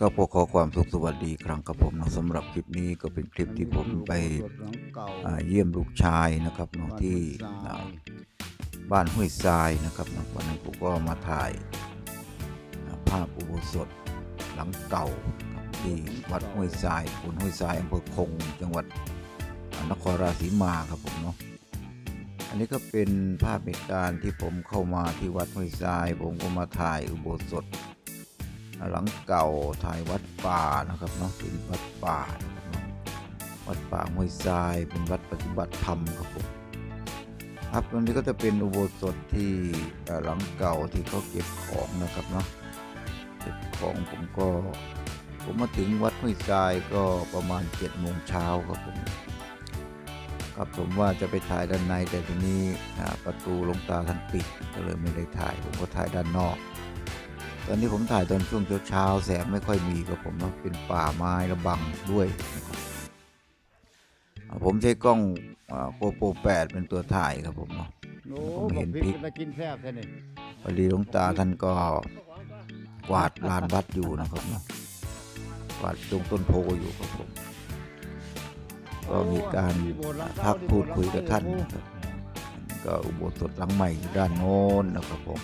ก็ขอขอความสุขสวัสดีครั้งครับผมเนาะสำหรับคลิปนี้ก็เป็นคลิปที่ผมไปเยี่ยมลูกชายนะครับเนาะที่บ้านห้วยทรายนะครับนะวันนั้นผมก็มาถ่ายภาพอุโบสถหลังเก่าที่วัดห้วยทรายตำบลห้วยทรายอำเภอคง จังหวัดนครราชสีมาครับผมเนาะอันนี้ก็เป็นภาพเหตุการณ์ที่ผมเข้ามาที่วัดห้วยทราย ผมก็มาถ่ายอุโบสถ หลังเก่าถ่ายวัดป่านะครับเนาะเป็นวัดป่านะครับวัดป่าห้วยทรายเป็นวัดปฏิบัติธรรมครับผมครับตรงนี้ก็จะเป็นอุโบสถที่หลังเก่าที่เขาเก็บของนะครับเนาะเก็บของผมก็ผมมาถึงวัดห้วยทรายก็ประมาณ7จ็ดโมงเช้าครับผมครับผมว่าจะไปถ่ายด้านในแต่ทีนี้อ่ประตูลงตาท่านปิดก็เลยไม่ได้ถ่าย ผมก็ถ่ายด้านนอก ตอนนี้ผมถ่ายตอนช่วงเช้าๆแสงไม่ค่อยมีครับผมเนาะเป็นป่าไม้ระบังด้วยนะครับอ่าผมใช้กล้องโปโปแปดเป็นตัวถ่ายครับผมเนาะโอ้ผมเห็บอกนพริพริกกจะกินแซ่บแค่นี้พอดีหลวงตาท่านก็กวาดลานวัดอยู่นะครับเนาะกวาดตรงต้นโพอยู่ครับผม ก็มีการทักพูดคุยกับท่านนะครับก็อุโบสถหลังใหม่อยู่ด้านโน้นนะครับผม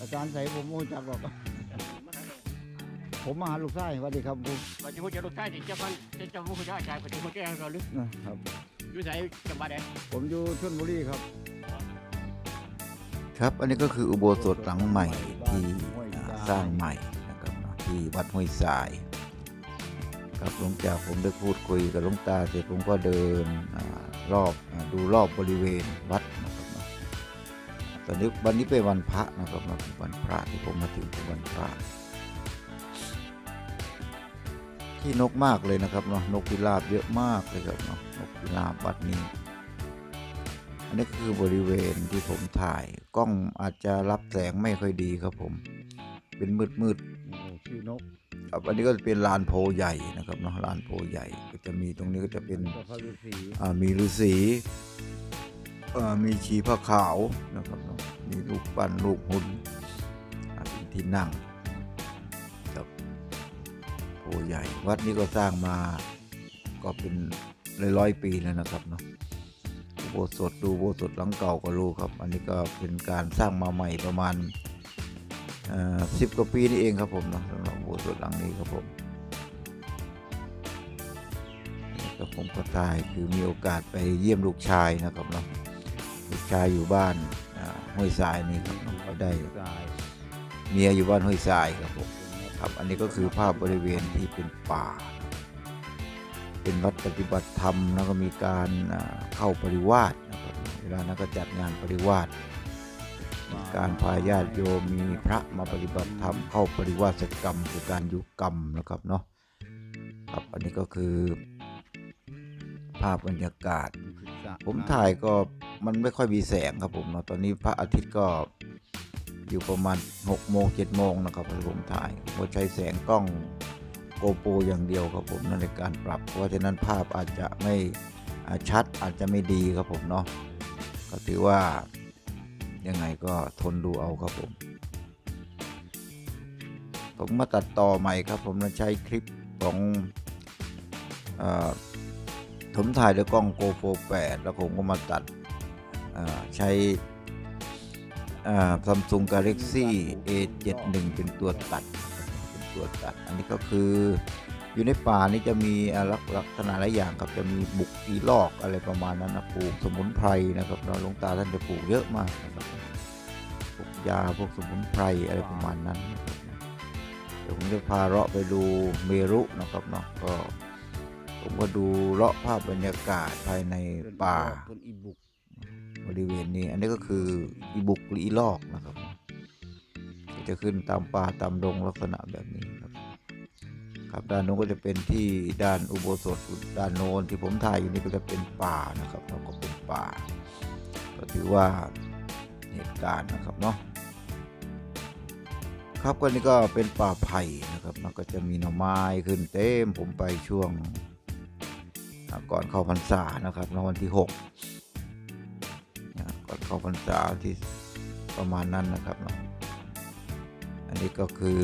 อาจารย์ใส่ผมไม่รู้จักหรอก ผมมาหาลูกชายสวัสดีครับผมว่าจะพูดจะลูกชายที่เจ้าพันเจ้าผู้ช่วยชายคนที่คนแก่เราลึกนะครับอยู่ไหนจังหวัดใดผมอยู่ชลบุรีครับ ครับอันนี้ก็คืออุโบสถหลังใหม่ที่อ่าสร้างใหม่นะครับเนาะที่วัดห้วยทรายครับหลังจากผมได้พูดคุยกับหลวงตาเสร็จผมก็เดินอารอบอาดูรอบบริเวณวัดนะครับเนาะตอนนี้วันนี้เป็นวันพระนะครับเนาะเป็นวันพระที่ผมมาถึงเป็นวันพระ ที่นกมากเลยนะครับเนาะนกพิราบเยอะมากเลยครับเนาะนกพิราบวัดนี้ อันนี้ก็คือบริเวณที่ผมถ่ายกล้องอาจจะรับแสงไม่ค่อยดีครับผม เป็นมืดมืดโอ้ชื่อนกๆครับอันนี้ก็จะเป็นลานโพใหญ่นะครับเนาะลานโพใหญ่ก็จะมีตรงนี้ก็จะเป็นพระฤาษีอ่ามีฤาษีอ่ามีชีพระขาวนะครับเนาะมีลูกปั้นลูกหุ่นอ่าเป็นที่นั่งครับ โพใหญ่ วัดนี้ก็สร้างมาก็เป็นร้อยๆปีแล้วนะครับเนาะอุโบสถดูอุโบสถหลังเก่าก็รู้ครับ อันนี้ก็เป็นการสร้างมาใหม่ประมาณสิบกว่าปีนี่เองครับผมเนาะสำหรับอุโบสถหลังนี้ครับผมอันนี้ก็ผมก็ตายคือมีโอกาสไปเยี่ยมลูกชายนะครับเนาะลูกชายอยู่บ้านอ่าห้วยทรายนี่ครับเนาะก็ได้ทรายเมียอยู่บ้านห้วยทรายครับผม ครับ อันนี้ก็คือภาพบริเวณที่เป็นป่า เป็นวัดปฏิบัติธรรมแล้วก็มีการเข้าปริวาสนะครับเวลานั้นก็จัดงานปริวาสมีการพาญาติโยมมีพระมาปฏิบัติธรรมเข้าปริวาสกรรมคือการยู่กรรมนะครับเนาะครับอันนี้ก็คือภาพบรรยากาศ ผมถ่ายก็มันไม่ค่อยมีแสงครับผมเนาะตอนนี้พระอาทิตย์ก็ อยู่ประมาณ6โมง7โมงนะครับที่ผมถ่ายผมใช้แสงกล้องโกโปรอย่างเดียวครับผมในการปรับ เพราะฉะนั้นภาพอาจจะไม่ชัดอาจจะไม่ดีครับผมเนาะก็ถือว่ายังไงก็ทนดูเอาครับผม ผมมาตัดต่อใหม่ครับผมใช้คลิปของผมถ่ายด้วยกล้อง GoPro 8แล้วผมก็มาตัดใช้ ซัมซุง Galaxy A71 เป็นตัวตัดเป็นตัวตัด อันนี้ก็คืออยู่ในป่านี่จะมีลักษณะหลายอย่างครับจะมีบุกอีลอกอะไรประมาณนั้นนะปลูกสมุนไพรนะครับเราหลวงตาท่านจะปลูกเยอะมากนะครับพวกยาพวกสมุนไพรอะไรประมาณนั้นนะครับเดี๋ยวผมจะพาเลาะไปดูเมรุนะครับเนาะก็ผมก็ดูเลาะภาพบรรยากาศภายในป่า บริเวณนี้ อันนี้ก็คืออีบุกหรืออีลอกนะครับจะขึ้นตามป่าตามดงลักษณะแบบนี้ครับครับด้านโน้นก็จะเป็นที่ด้านอุโบสถด้านโน้นที่ผมถ่ายอยู่นี่ก็จะเป็นป่านะครับเราก็เป็นป่า ก็ถือว่าเหตุการณ์นะครับเนาะครับก็นี่ก็เป็นป่าไผ่นะครับมันก็จะมีหน่อไม้ขึ้นเต็มผมไปช่วงก่อนเข้าพรรษานะครับในวันที่หกาพรรษาที่ประมาณนั้นนะครับเนาะอันนี้ก็คือ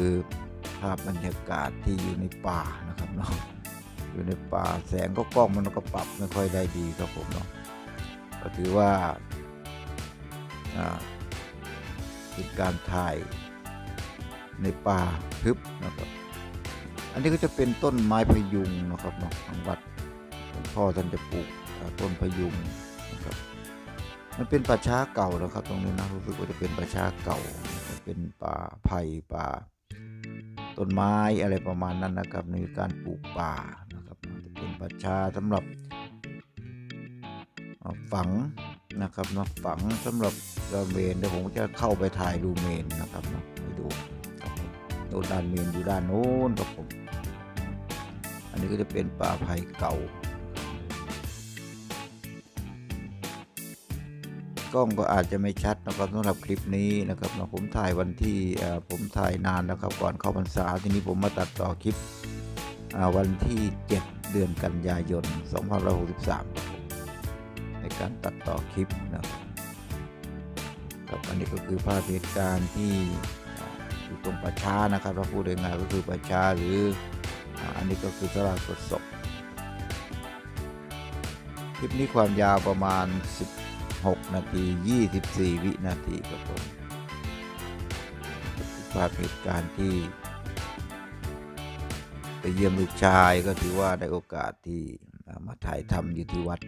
ภาพบรรยากาศที่อยู่ในป่านะครับเนาะอยู่ในป่าแสงก็กล้องมันก็ปรับไม่ค่อยได้ดีครับผมเนาะก็ถือว่าเป็นการถ่ายในป่าทึบนะครับ อันนี้ก็จะเป็นต้นไม้พยุงนะครับเนาะทางวัดหลวงพ่อท่านจะปลูกต้นพยุงนะครับ มันเป็นป่าช้าเก่านะครับ ตรงนี้นะรู้สึกว่าจะเป็นป่าช้าเก่านะครับเป็นป่าไผ่ป่า ต้นไม้อะไรประมาณนั้นนะครับในการปลูกป่านะครับจะเป็นป่าช้าสำหรับอ่าฝังนะครับเนาะฝังสำหรับเมนเดี๋ยวผมจะเข้าไปถ่ายดูเมนนะครับเนาะไปดูโดนด้านเมนอยู่ด้านโน้นครับผม อันนี้ก็จะเป็นป่าไผ่เก่า กล้องก็อาจจะไม่ชัดนะครับสำหรับคลิปนี้นะครับเนาะผมถ่ายวันที่ผมถ่ายนานแล้วครับก่อนเข้าพรรษาทีนี้ผมมาตัดต่อคลิปวันที่7เดือนกันยายน2563ครับผมในการตัดต่อคลิปนะครับครับอันนี้ก็คือภาพเหตุการณ์ที่อยู่ตรงป่าช้านะครับเราพูดง่ายก็คือป่าช้าหรืออันนี้ก็คือตลาดสดศพคลิปนี้ความยาวประมาณ 6 นาที 24 วินาทีครับผมภาพเหตุการณ์ที่ไปเยี่ยมลูกชายก็ถือว่าได้โอกาสที่อ่ามาถ่ายทำอยู่ที่วัด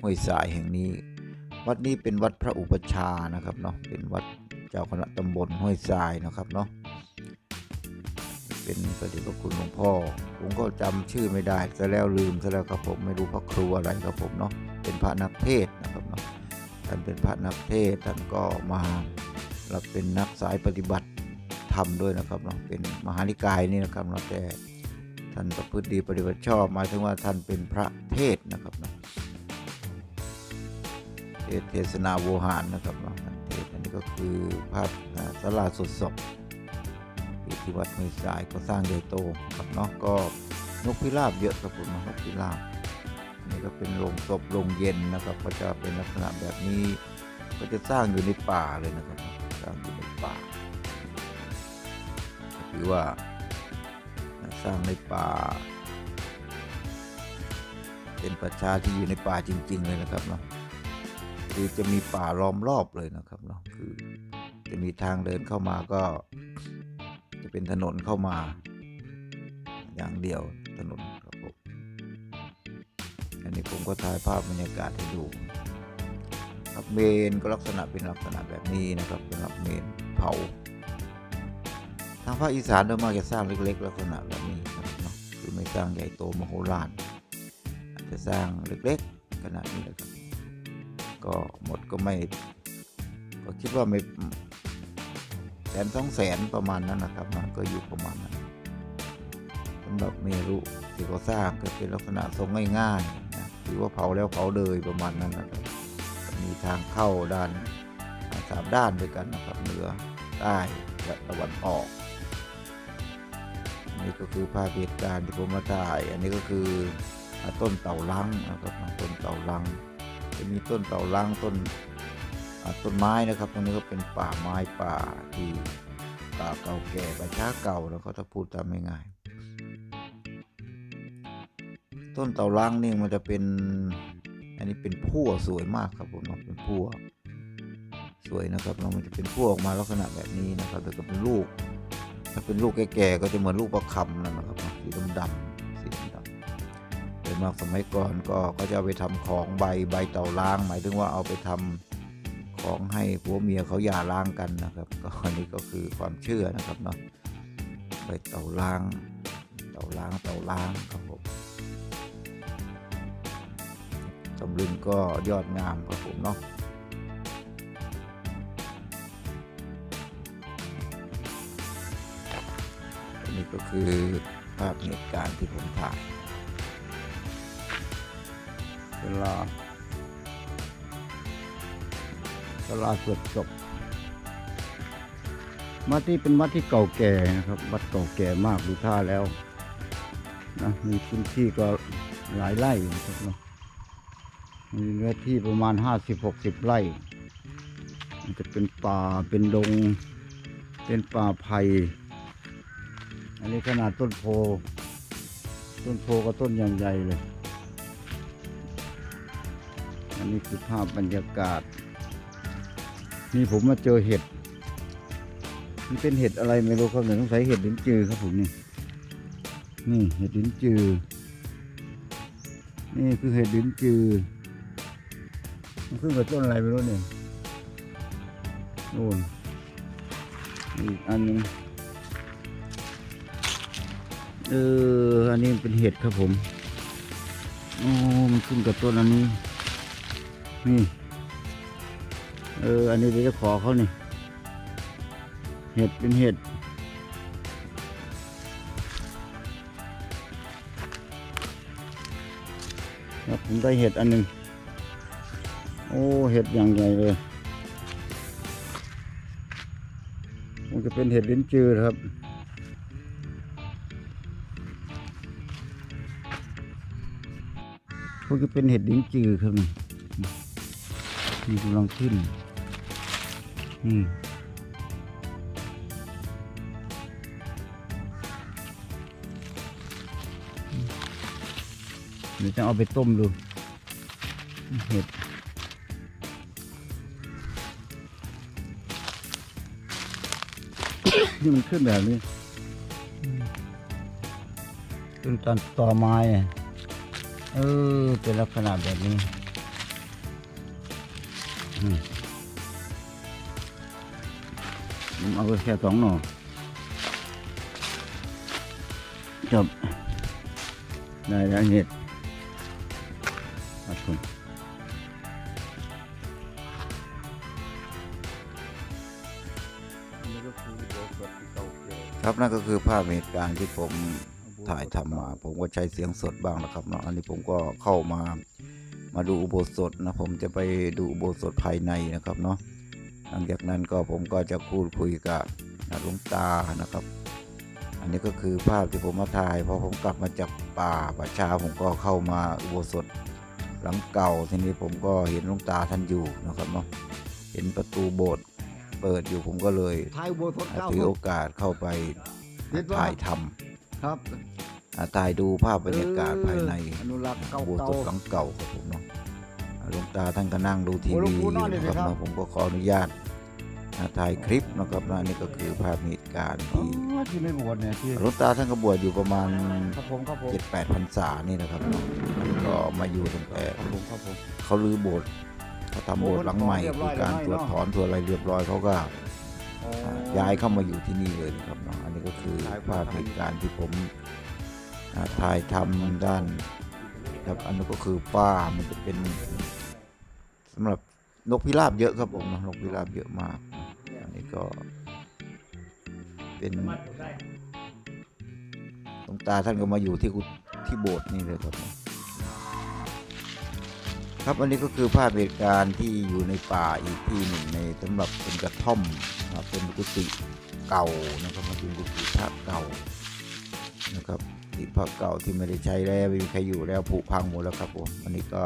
ห้วยสายแห่งนี้ วัดนี้เป็นวัดพระอุปชานะครับเนาะเป็นวัดเจ้าคณะตำบลห้วยทรายนะครับเนาะเป็นพระเดชพระคุณหลวงพ่อ ผมก็จำชื่อไม่ได้ซะแล้วลืมซะแล้วครับผมไม่รู้พระครูอะไรครับผมเนาะเป็นพระนักเทศนะครับเนาะ ท่านเป็นพระนักเทศท่านก็มาเรับเป็นนักสายปฏิบัติธรรมด้วยนะครับเนาะเป็นมหานิกายนี่นะครับเนาะแต่ท่านประพฤติดีปฏิบัติชอบหมายถึงว่าท่านเป็นพระเทศนะครับเนาะเทศเทศนาโวหารนะครับเนาะเทศอันนี้ก็คือภาพอ่าศาลาสดศพที่วัดห้วยสายก็สร้างใหญ่โตครับเนาะก็นกพิราบเยอะครับผมนกพิราบ นนี้ก็เป็นโรงศพโรงเย็นนะครับ ก็จะเป็นลักษณะแบบนี้ ก็จะสร้างอยู่ในป่าเลยนะครับสร้างอยู่ในป่าถือว่าสร้างในป่า เป็นประชาที่อยู่ในป่าจริง ๆ เลยนะครับเนาะคือจะมีป่าล้อมรอบเลยนะครับเนาะคือจะมีทางเดินเข้ามาก็ จะเป็นถนนเข้ามา อย่างเดียวถนน นนี้ผมก็ถ่ายภาพบรรยากาศให้ดูครับเมนก็ลักษณะเป็นลักษณะแบบนี้นะครับสำหรับเมนเผา ทางภาคอีสานโดยมากจะสร้างเล็ก ๆ ลักษณะแบบนี้ครับเนาะคือไม่สร้างใหญ่โตมโหฬารอาจจะสร้างเล็กๆขนาดนี้เลยครับก็หมดก็ไม่ก็คิดว่าไม่แสนสองแสนประมาณนั้นนะครับมันก็อยู่ประมาณนั้นสำหรับเมรุที่เขาสร้างก็เป็นลักษณะทรงง่ายๆ นะคือว่าเผาแล้วเผาเลยประมาณนั้นนะครับ มีทางเข้าด้านสามด้านด้วยกันนะครับเหนือใต้และตะวันออก นี่ก็คือภาพเหตุการณ์ที่ผมมาถ่าย อันนี้ก็คือต้นเต่าลังนะครับต้นเต่าลัง จะมีต้นเต่าลังต้นต้นไม้นะครับ ตรงนี้ก็เป็นป่าไม้ป่าที่ป่าเก่าแก่ป่าช้าเก่าแล้วก็ถ้าพูดตามง่าย ต้นเต่าลังนี่มันจะเป็น อันนี้เป็นพั่วสวยมากครับผมเนาะเป็นพั่วสวยนะครับเนาะมันจะเป็นพั่วออกมาลักษณะแบบนี้นะครับแล้วก็เป็นลูกถ้าเป็นลูกแก่ๆก็จะเหมือนลูกประคำนั่นนะครับสีดำๆสีดำๆโดยมากสมัยก่อนก็ก็จะเอาไปทำของใบใบเต่าล้าง หมายถึงว่าเอาไปทำของให้ผัวเมียเขาหย่าร้างกันนะครับก็อันนี้ก็คือความเชื่อนะครับเนาะใบเต่าล้าง เต่าล้างเต่าล้างครับผม ตำลึงก็ยอดงามครับผมเนาะอันนี้ก็คือภาพเหตุการณ์ที่ผมถ่ายเวลาเวลาสวดศพวัดที่เป็นวัดที่เก่าแก่นะครับ วัดเก่าแก่มากดูท่าแล้วนะมีพื้นที่ก็หลายไร่นะครับเนาะ มีเนื้อที่ประมาณห้าสิบหกสิบไร่มันจะเป็นป่าเป็นดง เป็นป่าไผ่อันนี้ขนาดต้นโพ ต้นโพก็ต้นอย่างใหญ่เลย อันนี้คือภาพบรรยากาศ นี่ผมมาเจอเห็ด มันเป็นเห็ดอะไรไม่รู้ครับเนี่ยต้องใส่เห็ดลิ้นจือครับผมนี่ นี่เห็ดลิ้นจือ นี่คือเห็ดลิ้นจือ มันขึ้นกับต้นอะไรไม่รู้เนี่ยโน่นอีกอันหนึงเอออันนี้เป็นเห็ดครับผมโอ้มันขึ้นกับต้นอันนี้นี่เอออันนี้เดี๋ยวจะขอเขานี่เห็ดเป็นเห็ดครับผมได้เห็ดอันหนึ่ง อ้เห็ดอย่างใหญ่เลยมันจะเป็นเห็ดลิ้นจือครับ พวกจะเป็นเห็ดลิ้นจือครับนี่นี่กำลังขึ้นนี่เดี๋ยวจะเอาไปต้มดู เห็ด นี่มันขึ้นแบบนี้ขึ้นตอนต่อไม้เออเป็นลักษณะแบบนี้ผมเอาไปแค่สองหน่อจบได้แล้วเห็ดขอบคุณ ครับนั่นก็คือภาพเหตุการณ์ที่ผมถ่ายทำมา ผมก็ใช้เสียงสดบ้างนะครับเนาะอันนี้ผมก็เข้ามามาดูอุโบสถนะผมจะไปดูอุโบสถภายในนะครับเนาะหลังจากนั้นก็ผมก็จะพูดคุยกับหลวงตานะครับ อันนี้ก็คือภาพที่ผมมาถ่ายพอผมกลับมาจากป่าป่าชาผมก็เข้ามาอุโบสถหลังเก่าทีนี้ผมก็เห็นหลวงตาท่านอยู่นะครับเนาะเห็นประตูโบสถ์ เปิดอยู่ผมก็เลยท้ายอุโบสถเก้าถือโอกาสเข้าไปเห็นปะถ่ายทครับำอ่าถ่ายดูภาพบรรยากาศภายในอนุรักษ์เก่าโบสเก่าถ์หลังเก่าครับผมเนาะอ่าหลวงตาท่านก็นั่งดูทีโอ้หลววีงปู่นอนอยู่เลยนะครับนะครับเนาะผมก็ขออนุญาตอ่าถ่ายคลิปนะครับนะนี่ก็คือภาพเหตุการณ์อ๋อที่ที่ไม่บวชเนี่ยที่หลวงตาท่านก็บวชอยู่ประมาณครับผมครับผมเจ็ดแปดพรรษานี่นะครับเนาะท่านก็มาอยู่ตั้งแต่ครับผมครับผมเขารื้อโบสถ์ เขาทำโบสถ์หลังใหม่คือการตรวจถอนตรวจอะไรเรียบร้อยเขาก็ย้ายเข้ามาอยู่ที่นี่เลยนะครับเนาะอันนี้ก็คือภาพเหตุการณ์ที่ผมถ่ายทำด้านครับอันนี้ก็คือป้ามันจะเป็นสำหรับนกพิราบเยอะครับผมนกพิราบเยอะมาก อันนี้ก็ เป็นหลวงตาท่านก็มาอยู่ที่ที่โบสถ์นี่เลยครับ ครับอันนี้ก็คือภาพเหตุการณ์ที่อยู่ในป่าอีกที่หนึ่งในสำหรับเป็นกระท่อมนะเป็นกุฏิเก่านะครับมันเป็นกุฏิพระเก่านะครับกุฏิพระเก่าที่ไม่ได้ใช้แล้วไม่มีใครอยู่แล้วผุพังหมดแล้วครับผมอันนี้ก็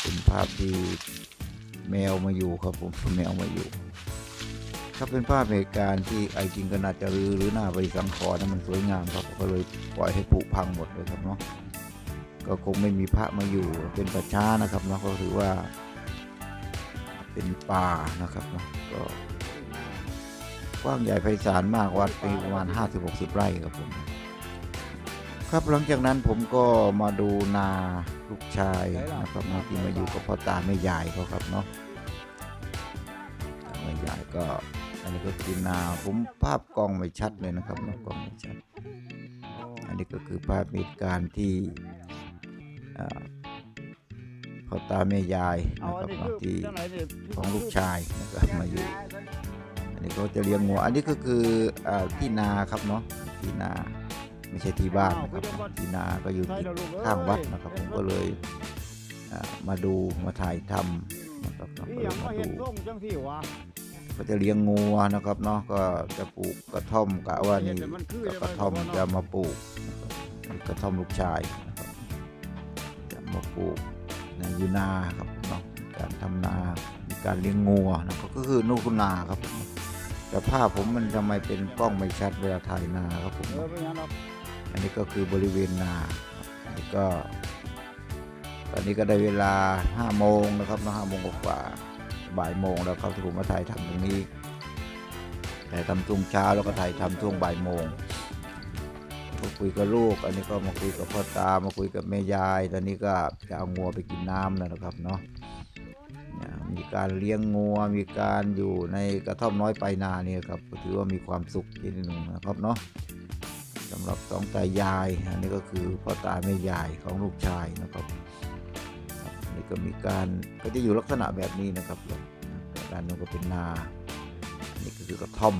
เป็นภาพที่แมวมาอยู่ครับผมแมวมาอยู่ครับเป็นภาพเหตุการณ์ที่ไอ้จริงก็น่าจะรื้อหรือหน้าไปสังขรณ์นะมันสวยงามครับก็เลยปล่อยให้ผุพังหมดเลยครับเนาะ ก็คงไม่มีพระมาอยู่เป็นประชานะครับเนาะก็ถือว่าเป็นป่านะครับเนาะก็กว้างใหญ่ไพศาลมากวัดมีประมาณ 50-60 ไร่ครับผม ครับหลังจากนั้นผมก็มาดูนาลูกชายนะครับนาที่มาอยู่กับพ่อตาแม่ยายเขาครับเนาะแม่ยายก็อันนี้ก็คือนาผมภาพกล้องไม่ชัดเลยนะครับเนาะกล้องไม่ชัด อันนี้ก็คือภาพเหตุการณ์ที่ พ่อตาแม่ยายเอานะคอัรันบนี้คือเนาะที่จังไหนเนี่ยของลูกชายนะครับมาอยู่อันนี้เขาจะเลี้ยงงัวอันนี้ก็คืออ่าที่นาครับเนาะที่นาไม่ใช่ที่บ้านนะครับที่นาก็อยู่ใช่ที่แล้วลูกเอ้ยข้างวัดนะครับ ผมก็เลยอ่ามาดูมาถ่ายทำนะครับเนาะนี่ก็เลยังยมามาเห็นดูส้มจังที่วะก็จะเลี้ยงงัวนะครับเนาะก็จะปลูกกระท่อมกะว่านี่เห็นแต่มันคือก็กระท่อมจะมาปลูกนะครับนี่กระท่อมลูกชายนะครับจะ มาปลูกในยูนาครับเนาะมีการทำนามีการเลี้ยงงัวนะครับก็คือนูกนาครับ แต่ภาพผมมันทำไมเป็นกล้องไม่ชัดเวลาถ่ายนาครับผมอันนี้ก็คือบริเวณนาครับอันนี้ก็ตอนนี้ก็ได้เวลา5โมงนะครับนะ5โมงกว่าบ่ายโมงแล้วครับที่ผมมาถ่ายทำตรงนี้ถ่ทำช่วงเช้าแล้วก็ถ่ายทำช่วงบ่ายโมง ก็คุยกับลูก อันนี้ก็มาคุยกับพ่อตา มาคุยกับแม่ยาย ตอนนี้ก็จะเอางัวไปกินน้ำแล้วนะครับเนาะมีการเลี้ยงงัว มีการอยู่ในกระท่อมน้อยไปลายนาเนี่ยครับถือว่ามีความสุขที่หนึ่งนะครับเนาะสำหรับสองตายายอันนี้ก็คือพ่อตาแม่ยายของลูกชายนะครับอันนี้ก็มีการก็จะอยู่ลักษณะแบบนี้นะครับด้านนู้นก็เป็นนาอันนี้ก็คือกระท่อม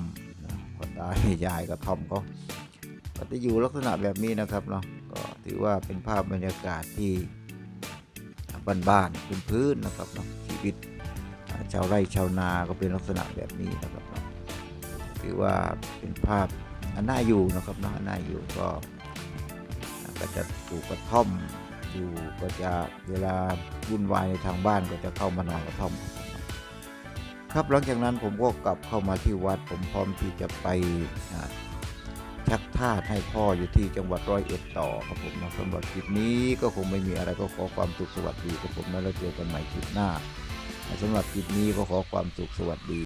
พ่อตาแม่ยายกระท่อมเขา ก็จะอยู่ลักษณะแบบนี้นะครับเนาะก็ถือว่าเป็นภาพบรรยากาศที่บ้านๆพื้นๆนะครับเนาะชีวิตชาวไร่ชาวนาก็เป็นลักษณะแบบนี้นะครับเนาะถือว่าเป็นภาพอันน่าอยู่นะครับเนาะน่าอยู่ก็ก็จะปลูกกระท่อมอยู่ก็จะเวลาวุ่นวายในทางบ้านก็จะเข้ามานอนกระท่อม ครับหลังจากนั้นผมก็กลับเข้ามาที่วัดผมพร้อมที่จะไป ชักทาสให้พ่ออยู่ที่จังหวัดร้อยเอ็ดต่อครับผมนะสำหรับคลิปนี้ก็คงไม่มีอะไรก็ขอความสุขสวัสดีครับผมนะแล้วเจอกันใหม่คลิปหน้าสำหรับคลิปนี้ก็ขอความสุขสวัสดี